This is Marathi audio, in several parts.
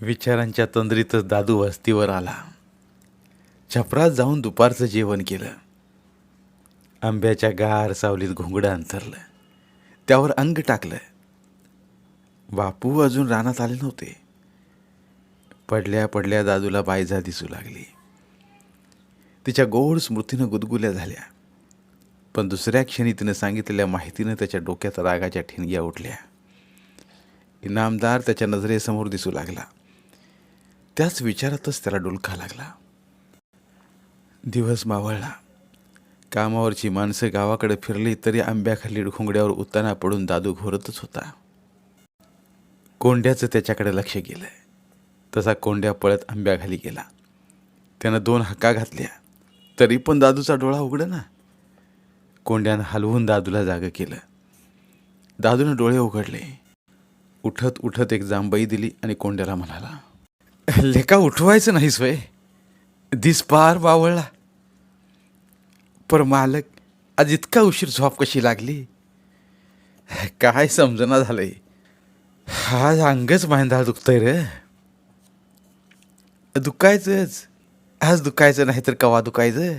विचारांच्या तंद्रीतच दादू वस्तीवर आला. छपरात जाऊन दुपारचं जेवण केलं. आंब्याच्या गार सावलीत घोंगडं अंतरलं त्यावर अंग टाकलं. बापू अजून रानात आले नव्हते. पडल्या पडल्या दादूला बायजा दिसू लागली. तिच्या गोड स्मृतीनं गुदगुल्या झाल्या. पण दुसऱ्या क्षणी तिनं सांगितलेल्या माहितीनं त्याच्या डोक्यात रागाच्या ठिणग्या उठल्या. इनामदार त्याच्या नजरेसमोर दिसू लागला. त्याच विचारातच त्याला डुलका लागला. दिवस मावळला. कामावरची माणसं गावाकडे फिरली तरी आंब्याखाली घोंगड्यावर उताना पडून दादू घोरतच होता. कोंड्याचं त्याच्याकडे लक्ष गेलं तसा कोंड्या पळत आंब्याखाली गेला. त्यानं दोन हक्का घातल्या. तरी पण दादूचा डोळा उघड ना कोंड्यानं हलवून दादूला जागं केलं. दादूनं डोळे उघडले. उठत उठत एक जांबई दिली आणि कोंड्याला म्हणाला लेका उठवायचं नाही सोय. दिस पार बावळला पर मालक आज इतका उशीर झोप कशी लागली? काय समजना झालंय. आज अंगच मांदा दुखतंय रे. दुखायचंच. आज दुखायचं नाही तर कवा दुखायचं?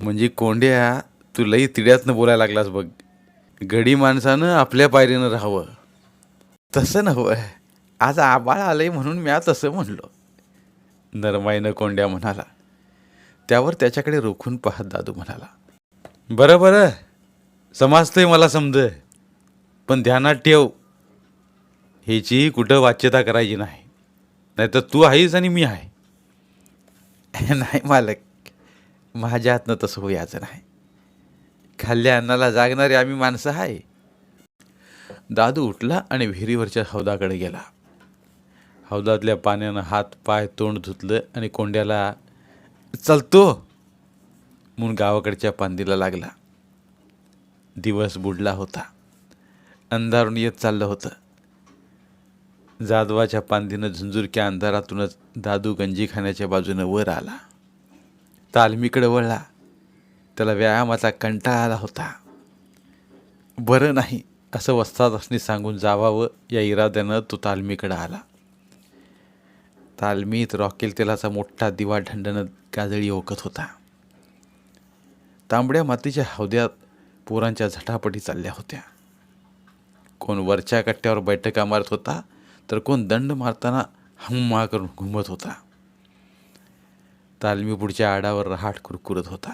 म्हणजे कोंड्या तू लई तिड्यातनं बोलायला लागलास बघ. गडी माणसानं आपल्या पायरीनं राहावं. तसं नव्हं. आज आबाळ आलंय म्हणून म्या तसं म्हणलो. नरमाईनं कोंड्या म्हणाला. त्यावर त्याच्याकडे रोखून पाहत दादू म्हणाला बरं बरं. समजतंय मला समज पण ध्यानात ठेव. ह्याची कुठं वाच्यता करायची नाही. नाहीतर तू आहेस आणि मी आहे. नाही मालक. माझ्या हातनं तसं होयाचं नाही. खाल्ल्या अन्नाला जागणारे आम्ही माणसं आहे. दादू उठला आणि विहिरीवरच्या हौदाकडे गेला. हौदातल्या पाण्यानं हात पाय तोंड धुतलं आणि कोंड्याला चलतो. म्हणून गावाकडच्या पांदीला लागला. दिवस बुडला होता. अंधारून येत चाललं होतं. जाधवाच्या पांदीनं झुंजुरक्या अंधारातूनच दादू गंजी खाण्याच्या बाजूनं वर आला. तालमीकडे वळला. त्याला व्यायामाचा कंटाळा आला होता. बरं नाही असं वस्तादासनी सांगून जावावं या इराद्यानं तो तालमीकडे आला. तालमीत रॉकेल तेलाचा मोठा दिवा ढंडणत गाजळी ओकत होता. तांबड्या मातीच्या हौद्यात पोरांच्या झटापटी चालल्या होत्या. कोण वरच्या कट्ट्यावर बैठका मारत होता तर कोण दंड मारताना हम्मा करून घुमत होता. तालमी पुढच्या आडावर रहाट कुरकुरत होता.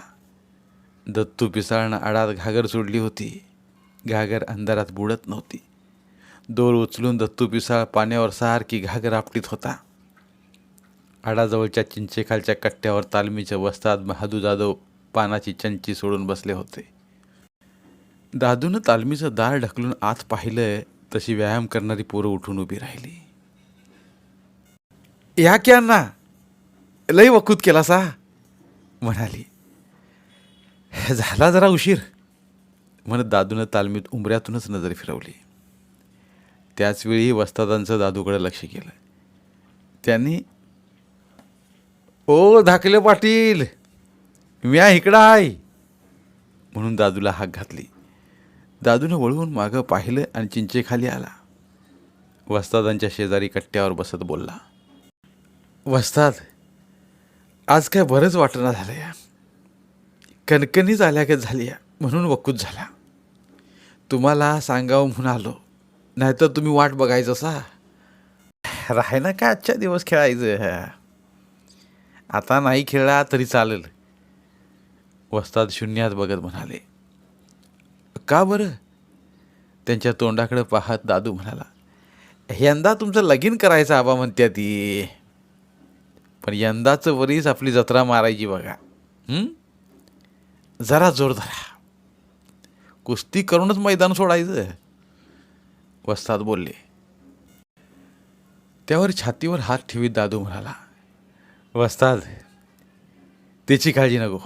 दत्तू पिसाळनं आडात घागर सोडली होती. घागर अंधारात बुडत नव्हती. दोर उचलून दत्तू पिसाळ पाण्यावर सारखी घागर आपटीत होता. आडाजवळच्या चिंचेखालच्या कट्ट्यावर तालमीच्या वस्तात बहादू जाधव पानाची चंची सोडून बसले होते. दादूनं तालमीचं दार ढकलून आत पाहिलं तशी व्यायाम करणारी पोरं उठून उभी राहिली. या की अण्णा लई वकूत केला सा म्हणाली. झाला जरा उशीर म्हणत दादूनं तालमीत उंबऱ्यातूनच नजर फिरवली. त्याचवेळी वस्तादांचं दादूकडे लक्ष केलं त्यांनी ओ धाकले पाटील. म्या इकडं आहे. म्हणून दादूला हाक घातली. दादूनं वळवून मागं पाहिलं आणि चिंचेखाली आला. वस्तादांच्या शेजारी कट्ट्यावर बसत बोलला. वस्ताद आज काय बरंच वाटणं झालं या. कणकणीच आल्या का झाली या म्हणून वकूत झाला. तुम्हाला सांगावं म्हणून आलो. नाहीतर तुम्ही वाट बघायचं असा राहाय ना का आजच्या दिवस खेळायचं? आता नाही खेळला तरी चालेल. वस्ताद शून्यात बघत म्हणाले का बरं? त्यांच्या तोंडाकडे पाहत दादू म्हणाला यंदा तुमचं लगीन करायचं आबा म्हणत्या ती. पण यंदाचं वरीच आपली जत्रा मारायची बघा. जरा जोर धरा. कुस्ती करूनच मैदान सोडायचं. वस्ताद बोलले. त्यावर छातीवर हात ठेवीत दादू म्हणाला वस्ताद त्याची काळजी नको.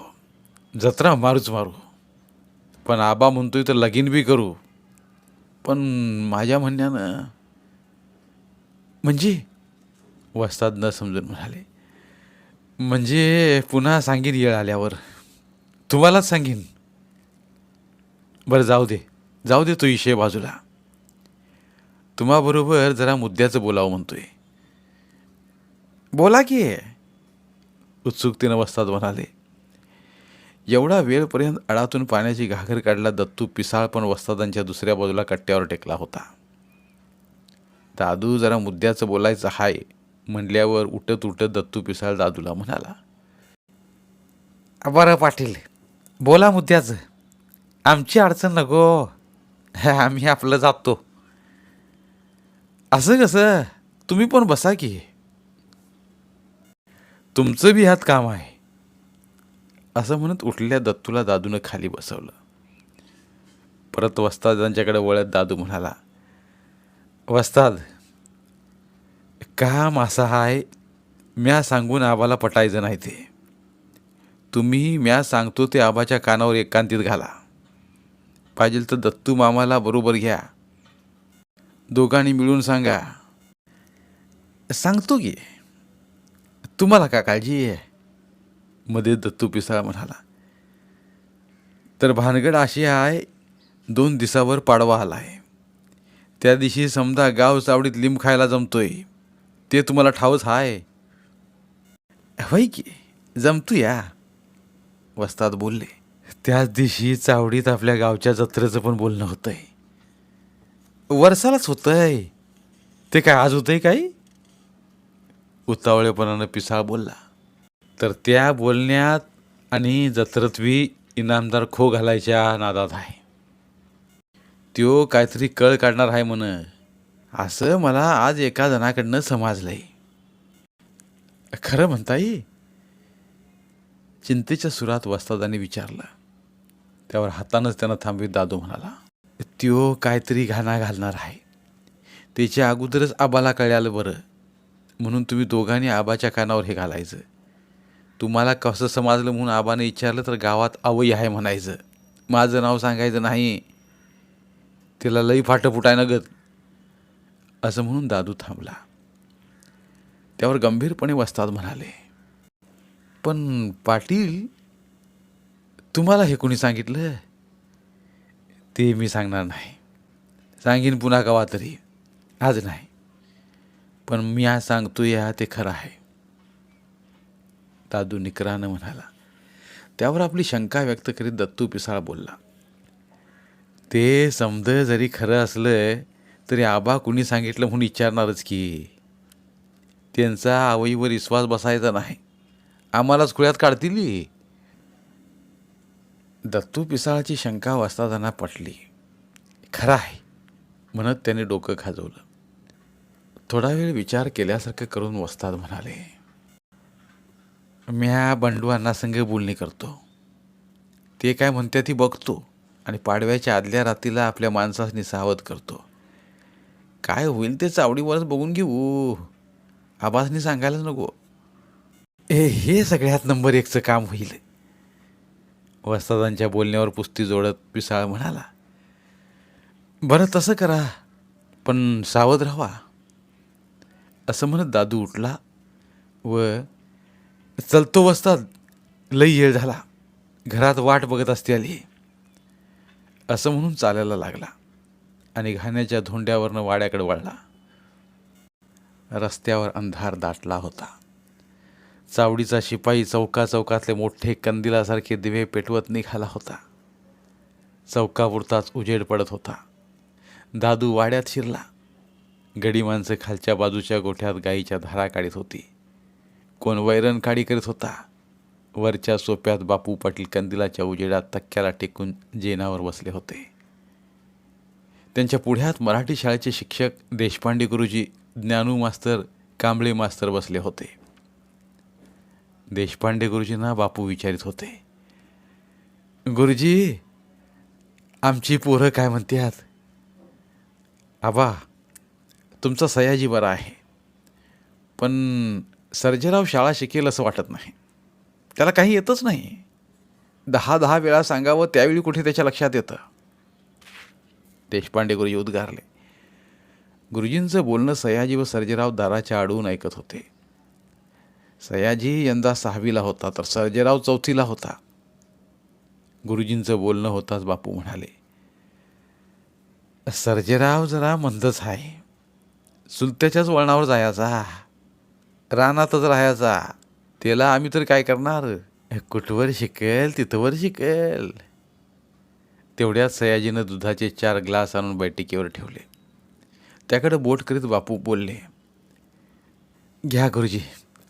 जत्रा मारूच मारू. पण आबा म्हणतोय तर लगीन बी करू. पण माझ्या म्हणण्यानं म्हणजे? वस्ताद न समजून म्हणाले म्हणजे पुन्हा सांगीन येळ आल्यावर. तुम्हालाच सांगीन. बरं जाऊ दे. जाऊ दे तो इशे बाजूला. तुम्हाबरोबर जरा मुद्द्याचं बोलावं म्हणतोय. बोला की. उत्सुकतेनं बसतात म्हणाले. एवढा वेळपर्यंत अडातून पाण्याची घागर काढला दत्तू पिसाळ पण वस्तादांच्या दुसऱ्या बाजूला कट्ट्यावर टेकला होता. दादू जरा मुद्द्याचं बोलायचं हाय म्हणल्यावर उठत उठत दत्तू पिसाळ दादूला म्हणाला. बरं पाटील बोला मुद्द्याचं. आमची अडचण नको. आम्ही आपलं जातो. असं कसं? तुम्ही पण बसा की. तुमचं बी ह्यात काम आहे. असं म्हणत उठलेल्या दत्तूला दादूनं खाली बसवलं. परत वस्ताद त्यांच्याकडे वळत दादू म्हणाला वस्ताद काम असा आहे म्या सांगून आबाला पटायचं नाही ते. तुम्ही म्या सांगतो ते आबाच्या कानावर एकांतीत घाला. पाहिजे तर दत्तू मामाला बरोबर घ्या. दोघांनी मिळून सांगा. सांगतो की. तुम्हाला का काळजी आहे? मध्ये दत्तू पिसाळा म्हणाला तर भानगड अशी आहे दोन दिवसावर पाडवा आला आहे. त्या दिवशी समजा गाव चावडीत लिंब खायला जमतोय. ते तुम्हाला ठाऊच हाय होय की जमतो या वस्तात बोलले. त्याच दिवशी चावडीत आपल्या गावच्या जत्रेचं पण बोलणं होतंय. वर्षालाच होतंय. ते काय आज होतंय काही? उतावळेपणानं पिसाळ बोलला. तर त्या बोलण्यात आणि जत्रत्वी इनामदार खो घालायच्या नादात आहे. त्यो काहीतरी कळ काढणार आहे म्हण. असं मला आज एका जणाकडनं समजलंय. खरं म्हणता येई चिंतेच्या सुरात वस्तादाने विचारलं. त्यावर हातानंच त्यांना थांबवीत दादू म्हणाला त्यो काहीतरी घाणा घालणार आहे. त्याच्या अगोदरच आबाला कळालं बरं. म्हणून तुम्ही दोघांनी आबाच्या कानावर हे घालायचं. तुम्हाला कसं समजलं म्हणून आबाने विचारलं तर गावात अवई आहे म्हणायचं. माझं नाव सांगायचं नाही. तिला लई फाटं फुटाय गत. असं म्हणून दादू थांबला. त्यावर गंभीरपणे वस्ताद म्हणाले पण पाटील तुम्हाला हे कोणी सांगितलं? ते मी सांगणार नाही. सांगीन पुन्हा कवा तरी. आज नाही. पण मी आज सांगतो या ते खरं आहे. दादू निकरानं म्हणाला त्यावर आपली शंका व्यक्त करीत दत्तू पिसाळ बोलला ते समज जरी खरं असलं तरी आबा कुणी सांगितलं म्हणून विचारणारच की त्यांचा आवईवर विश्वास बसायचा नाही. आम्हालाच खुळ्यात काढतील दत्तू पिसाळाची शंका वाचता त्यांना पटली खरं आहे म्हणत त्याने डोकं खाजवलं. थोडा वेळ विचार केल्यासारखं करून वस्ताद म्हणाले म्या बंडू अण्णासंग बोलणी करतो. ते काय म्हणते ती बघतो आणि पाडव्याच्या आदल्या रात्रीला आपल्या माणसासनी सावध करतो. काय होईल ते चावडीवरच बघून घेऊ. आबासनी सांगायलाच नको. ए हे सगळ्यात नंबर एकचं काम होईल. वस्तादांच्या बोलण्यावर पुस्ती जोडत पिसाळ म्हणाला बरं तसं करा पण सावध राहा. असं म्हणत दादू उठला व चलतो बसता लई येळ झाला. घरात वाट बघत असते आली. असं म्हणून चालायला लागला आणि घाण्याच्या धोंड्यावरनं वाड्याकडे वळला. रस्त्यावर अंधार दाटला होता. चावडीचा शिपाई चौका चौकातले मोठे कंदिलासारखे दिवे पेटवत निघाला होता. चौकापुरताच उजेड पडत होता. दादू वाड्यात शिरला. गडी माणसं खालच्या बाजूच्या गोठ्यात गाईच्या धारा काढीत होती. कोण वैरण काढी करीत होता? वरच्या सोप्यात बापू पाटील कंदिलाच्या उजेडात तक्क्याला टेकून जेनावर बसले होते. त्यांच्या पुढ्यात मराठी शाळेचे शिक्षक देशपांडे गुरुजी ज्ञानू मास्तर कांबळे मास्तर बसले होते. देशपांडे गुरुजींना बापू विचारित होते. गुरुजी आमची पोरं काय म्हणतात? आबा तुमचा सयाजी बरा आहे. पण सर्जेराव शाळा शिकेल असं वाटत नाही. त्याला काही येतच नाही. दहा दहा वेळा सांगावं त्यावेळी कुठे त्याच्या लक्षात येतं. देशपांडे गुरुजी उद्गारले गुरुजींचं बोलणं सयाजी व सर्जेराव दाराच्या आडून ऐकत होते. सयाजी यंदा सहावीला होता तर सर्जेराव चौथीला होता. गुरुजींचं बोलणं होताच बापू म्हणाले सर्जेराव जरा मंदच आहे. चुलत्याच्याच वळणावर जायचा. रानातच राहायचा. त्याला आम्ही तर काय करणार? कुठवर शिकेल तिथवर शिकेल? तेवढ्यात सयाजीनं दुधाचे चार ग्लास आणून बैठकीवर ठेवले. त्याकडे बोट करीत बापू बोलले घ्या गुरुजी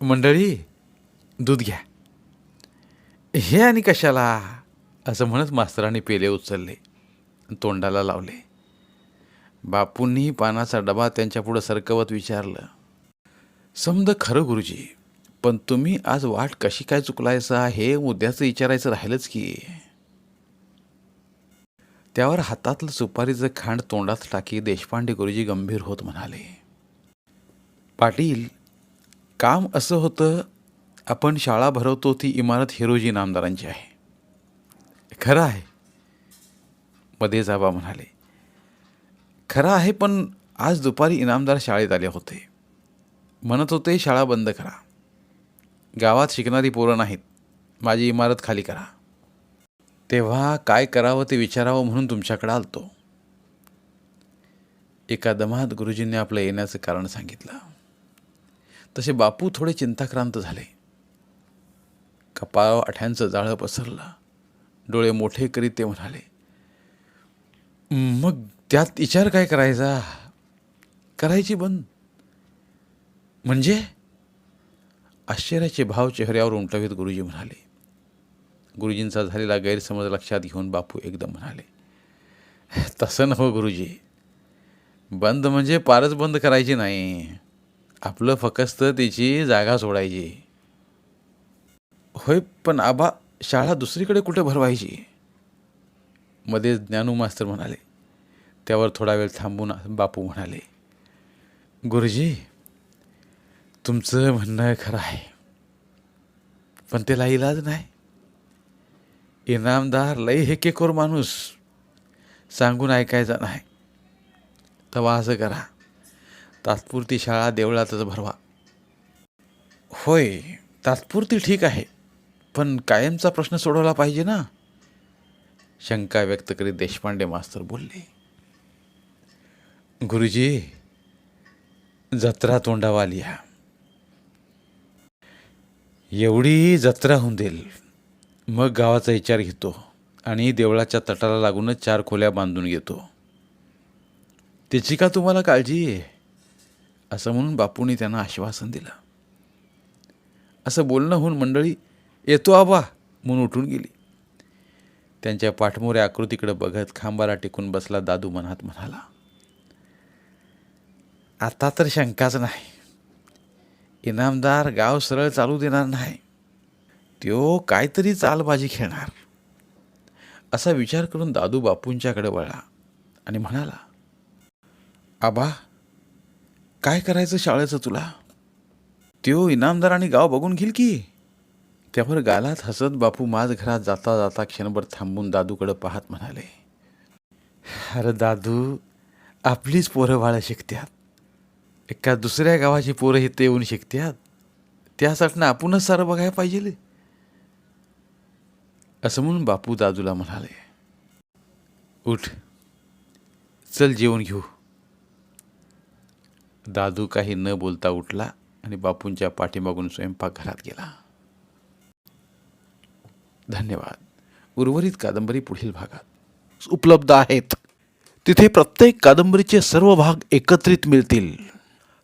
मंडळी दूध घ्या. हे आणि कशाला? असं म्हणत मास्तरांनी पेले उचलले तोंडाला लावले. बापूंनीही पानाचा डबा त्यांच्यापुढं सरकवत विचारलं. समद खरं गुरुजी पण तुम्ही आज वाट कशी काय चुकलायचा हे मुद्द्याचं विचारायचं राहिलंच की. त्यावर हातातलं सुपारीचं खांड तोंडात टाकी देशपांडे गुरुजी गंभीर होत म्हणाले. पाटील काम असं होतं आपण शाळा भरवतो ती इमारत हिरोजी नामदारांची आहे. खरं आहे. मध्ये जाबा म्हणाले. खरं आहे पण आज दुपारी इनामदार शाळेत आले होते. म्हणत होते शाळा बंद करा. गावात शिकणारी पोरं नाहीत. माझी इमारत खाली करा. तेव्हा काय करावं ते विचारावं म्हणून तुमच्याकडे आलतो. एका दमात गुरुजींनी आपलं येण्याचं कारण सांगितलं. तसे बापू थोडे चिंताक्रांत झाले. कपाळ आठ्यांचं जाळं पसरलं. डोळे मोठे करीत ते म्हणाले मग त्यात विचार काय करायचा? करायची बंद. म्हणजे? आश्चर्याचे भाव चेहऱ्यावर उमटवीत गुरुजी म्हणाले. गुरुजींचा झालेला गैरसमज लक्षात घेऊन बापू एकदम म्हणाले तसं नव्ह गुरुजी. बंद म्हणजे पारच बंद करायची नाही. आपलं फकस्त तिची जागा सोडायची. होय पण आबा शाळा दुसरीकडे कुठे भरवायची? मध्ये ज्ञानू मास्तर म्हणाले त्यावर थोडा वेळ थांबून बापू म्हणाले गुरुजी तुमचं म्हणणं खरं आहे पण त्याला इलाज नाही. इनामदार लई हेकेखोर माणूस. सांगून ऐकायचा नाही. तवा असं करा. तात्पुरती शाळा देवळातच भरवा. होय तात्पुरती ठीक आहे पण कायमचा प्रश्न सोडवला पाहिजे ना. शंका व्यक्त करीत देशपांडे मास्तर बोलले गुरुजी जत्रा तोंडावर आली हा. एवढी जत्रा होऊन देईल. मग गावाचा विचार घेतो आणि देवळाच्या तटाला लागूनच चार खोल्या बांधून घेतो. त्याची का तुम्हाला काळजी? आहे असं म्हणून बापूंनी त्यांना आश्वासन दिलं. असं बोलणं होऊन मंडळी येतो आबा म्हणून उठून गेली. त्यांच्या पाठमोऱ्या आकृतीकडे बघत खांबाला टिकून बसला दादू मनात म्हणाला आता तर शंकाच नाही. इनामदार गाव सरळ चालू देणार नाही. त्यो काहीतरी चालबाजी खेळणार. असा विचार करून दादू बापूंच्याकडे वळला आणि म्हणाला आबा काय करायचं शाळेचं तुला? त्यो इनामदार आणि गाव बघून घेईल की? त्यावर गालात हसत बापू माझ घरात जाता जाता क्षणभर थांबून दादूकडे पाहत म्हणाले अरे दादू आपलीच पोरं बाळं शिकत्यात. एका दुसऱ्या गावाची पोरं इथे येऊन शिकत्यात. त्यासाठी आपणच सारं बघायला पाहिजे असं म्हणून बापू दादूला म्हणाले उठ चल जेवण घेऊ. दादू काही न बोलता उठला आणि बापूंच्या पाठीमागून स्वयंपाकघरात गेला. धन्यवाद. उर्वरित कादंबरी पुढील भागात उपलब्ध आहेत. तिथे प्रत्येक कादंबरीचे सर्व भाग एकत्रित मिळतील.